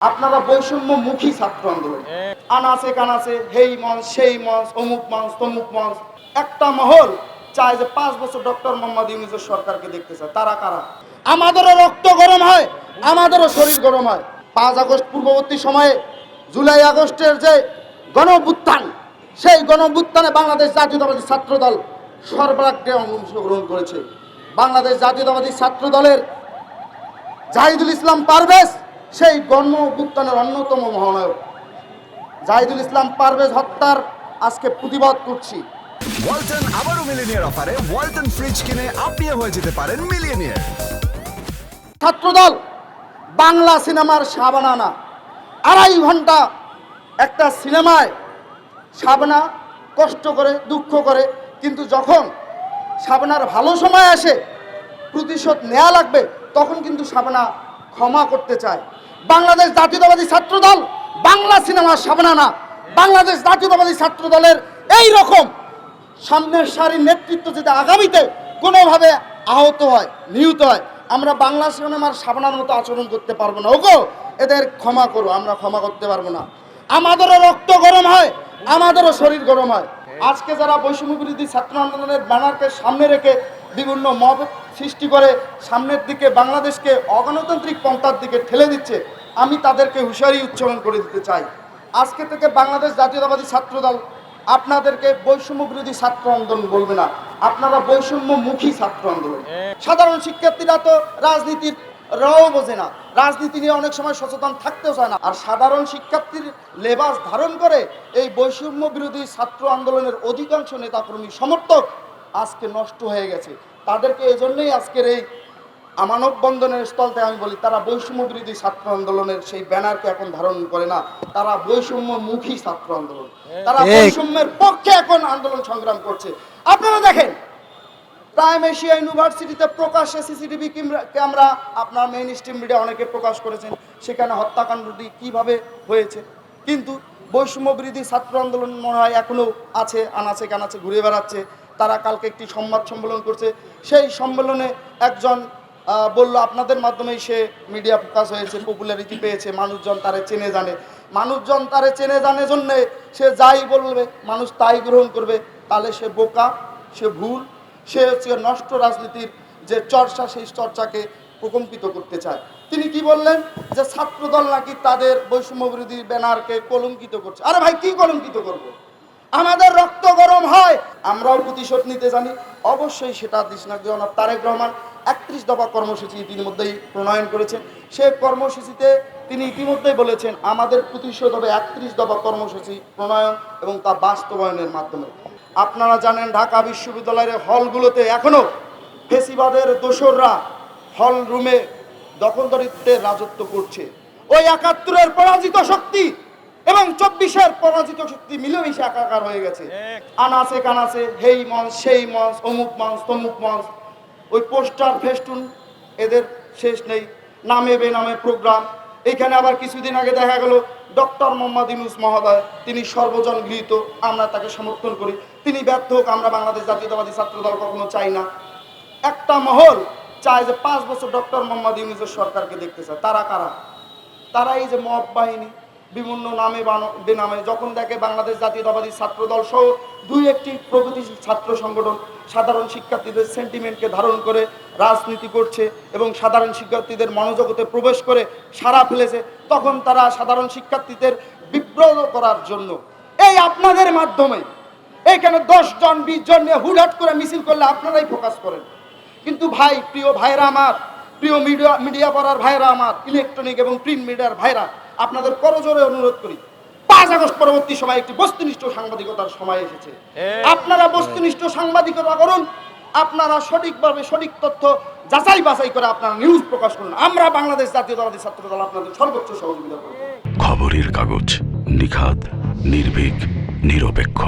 আপনারা বৈষম্য মুখী ছাত্র আন্দোলন। আনাচে কানাচে, হেই মঞ্চ, সেই মঞ্চ, অমুক মঞ্চ, তমুক মঞ্চ। একটা মহল চায় যে পাঁচ বছর ডক্টর মোহাম্মদ ইউনুসের সরকারকে দেখতে চায়। তারা কারা? আমাদেরও রক্ত গরম হয়, আমাদেরও শরীর গরম হয়। পাঁচ আগস্ট পূর্ববর্তী সময়ে জুলাই আগস্টের যে গণভুত্থান, সেই গণভুত্থানে বাংলাদেশ জাতীয়তাবাদী ছাত্র দল সর্বাগ্রে অংশগ্রহণ করেছে। বাংলাদেশ জাতীয়তাবাদী ছাত্র দলের জাহিদুল ইসলাম পারভেজ সেই গণ অভ্যুত্থানের অন্যতম মহানায়ক। জাহিদুল ইসলাম পারভেজ হত্যার আজকে প্রতিবাদ করছি। ওয়ালটন আবারও মিলিনিয়ার অফারে ওয়ালটন ফ্রিজ কিনে আপনিও হয়ে যেতে পারেন মিলিয়নিয়ার। ছাত্রদল বাংলা সিনেমার সাবানা না আড়াই ঘণ্টা একটা সিনেমায় সাবনা কষ্ট করে দুঃখ করে কিন্তু যখন সাবনার ভালো সময় আসে প্রতিশোধ নেওয়া লাগবে তখন কিন্তু সাবনা ক্ষমা করতে চায়। বাংলাদেশ জাতীয়তাবাদী ছাত্রদল, বাংলা সিনেমার সাবনা না বাংলাদেশ জাতীয়তাবাদী ছাত্রদলের এই রকম সামনের সারির নেতৃত্ব যদি আগামীতে কোনোভাবে আহত হয়, নিহত হয়, আমরা বাংলা সিনেমার সাবনার মতো আচরণ করতে পারব না। ওগো, এদের ক্ষমা করো, আমরা ক্ষমা করতে পারব না। আমাদেরও রক্ত গরম হয়, আমাদেরও শরীর গরম হয়। আজকে যারা বৈষম্য ছাত্র আন্দোলনের ব্যানারকে সামনে রেখে বিভিন্ন মব সৃষ্টি করে সামনের দিকে বাংলাদেশকে অগণতান্ত্রিক পন্থার দিকে ঠেলে দিচ্ছে, আমি তাদেরকে হুঁশিয়ারি উচ্চারণ করে দিতে চাই। আজকে থেকে বাংলাদেশ জাতীয়তাবাদী ছাত্রদল আপনাদেরকে বৈষম্য বিরোধী ছাত্র আন্দোলন বলবে না, আপনারা বৈষম্য মুখী ছাত্র আন্দোলন। সাধারণ শিক্ষার্থীরা তো রাজনীতির রাও বোঝে না, রাজনীতি নিয়ে অনেক সময় সচেতন থাকতেও চায় না। আর সাধারণ শিক্ষার্থীর লেবাস ধারণ করে এই বৈষম্য বিরোধী ছাত্র আন্দোলনের অধিকাংশ নেতাকর্মী সমর্থক আজকে নষ্ট হয়ে গেছে। তাদেরকে এজন্যই আজকের এই আমানব বন্ধনের স্থলতে আমি বলি তারা বৈষম্য বিরোধী ছাত্র আন্দোলনের সেই ব্যানারকে এখন ধারণ করে না। তারা বৈষম্য মুখী ছাত্র আন্দোলন। তারা বৈষম্যের পক্ষে এখন আন্দোলন সংগ্রাম করছে। আপনারা দেখেন প্রাইম এশিয়া ইউনিভার্সিটিতে প্রকাশ্যে সিসিটিভি ক্যামেরা আপনার মেইন স্ট্রিম মিডিয়া অনেকে প্রকাশ করেছেন। সেখানে হত্যাকাণ্ডটি কীভাবে হয়েছে? কিন্তু বৈষম্য বিরোধী ছাত্র আন্দোলন মনে হয় এখনও আছে আনাচে কানাচে ঘুরে বেড়াচ্ছে। তারা কালকে একটি সংবাদ সম্মেলন করছে। সেই সম্মেলনে একজন বলল, আপনাদের মাধ্যমেই সে মিডিয়া ফোকাস হয়েছে পপুলারিটি পেয়েছে, মানুষজন তারে চেনে জানে। মানুষজন তারে চেনে জানে জন্যে সে যাই বলবে, মানুষ তাই গ্রহণ করবে। তাহলে সে বোকা, সে ভুল, সে হচ্ছে নষ্ট রাজনীতির যে চর্চা, সেই চর্চাকে প্রকম্পিত করতে চায়। তিনি কি বললেন? যে ছাত্রদল নাকি তাদের বৈষম্য বিরোধী ব্যানারকে কলঙ্কিত করছে। আরে ভাই, কি কলঙ্কিত করব। আমাদের রক্ত গরম হয়। আমরাও প্রতিশোধ নিতে জানি। অবশ্যই সেটা জনাব তারেক রহমান একত্রিশ দফা কর্মসূচি ইতিমধ্যেই প্রণয়ন করেছেন সে কর্মসূচিতে তিনি ইতিমধ্যেই বলেছেন, আমাদের প্রতিশোধ হবে একত্রিশ দফা কর্মসূচি প্রণয়ন এবং তা বাস্তবায়নের মাধ্যমে। আপনারা জানেন, ঢাকা বিশ্ববিদ্যালয়ের হলগুলোতে এখনও ফেসিবাদের দোসররা হল রুমে দখলদারিত্বের রাজত্ব করছে। ওই একাত্তরের পরাজিত শক্তি এবং চব্বিশের পরাজিত শক্তি মিলেমিশে একাকার হয়ে গেছে। আনাচে কানাচে হেই মঞ্চ সেই মঞ্চ অমুক মঞ্চ তমুক মঞ্চ। ওই পোস্টার ফেস্টুন এদের শেষ নেই। নামে বে বেনামে প্রোগ্রাম। এইখানে আবার কিছুদিন আগে দেখা গেল ডক্টর মোহাম্মদ ইউনুস মহোদয় তিনি সর্বজন গৃহীত আমরা তাকে সমর্থন করি। তিনি ব্যর্থ হোক আমরা বাংলাদেশ জাতীয়তাবাদী ছাত্রদল কখনো চাই না। একটা মহল চায় যে পাঁচ বছর ডক্টর মোহাম্মদ ইউনুসের সরকারকে দেখতে চায়। তারা কারা? তারা এই যে মব বাহিনী বিভিন্ন নামে বানো- বেনামে, যখন দেখে বাংলাদেশ জাতীয়তাবাদী ছাত্রদল সহ দুই একটি প্রগতিশীল ছাত্র সংগঠন সাধারণ শিক্ষার্থীদের সেন্টিমেন্টকে ধারণ করে রাজনীতি করছে এবং সাধারণ শিক্ষার্থীদের মনোজগতে প্রবেশ করে সারা ফেলেছে, তখন তারা সাধারণ শিক্ষার্থীদের বিব্রত করার জন্য। এই আপনাদের মাধ্যমে এইখানে জন, বিশ জন নিয়ে হুটহাট করে মিছিল করলে আপনারাই ফোকাস করেন। কিন্তু ভাই, প্রিয় ভাইরা আমার প্রিয় মিডিয়া মিডিয়া পড়ার ভাইরা আমার ইলেকট্রনিক এবং প্রিন্ট মিডিয়ার ভাইরা আপনাদের করজোরে অনুরোধ করি পাঁচ আগস্ট পরবর্তী সময় একটি বস্তুনিষ্ঠ সাংবাদিকতার সময় এসেছে। আপনারা বস্তুনিষ্ঠ সাংবাদিকতা করুন আপনারা সঠিকভাবে সঠিক তথ্য যাচাই বাছাই করে আপনারা নিউজ প্রকাশ করুন। আমরা বাংলাদেশ জাতীয়তাবাদী ছাত্র দল আপনাদের সর্বোচ্চ সহযোগিতা করব। খবরের কাগজ নিখাত নির্ভীক নিরপেক্ষ।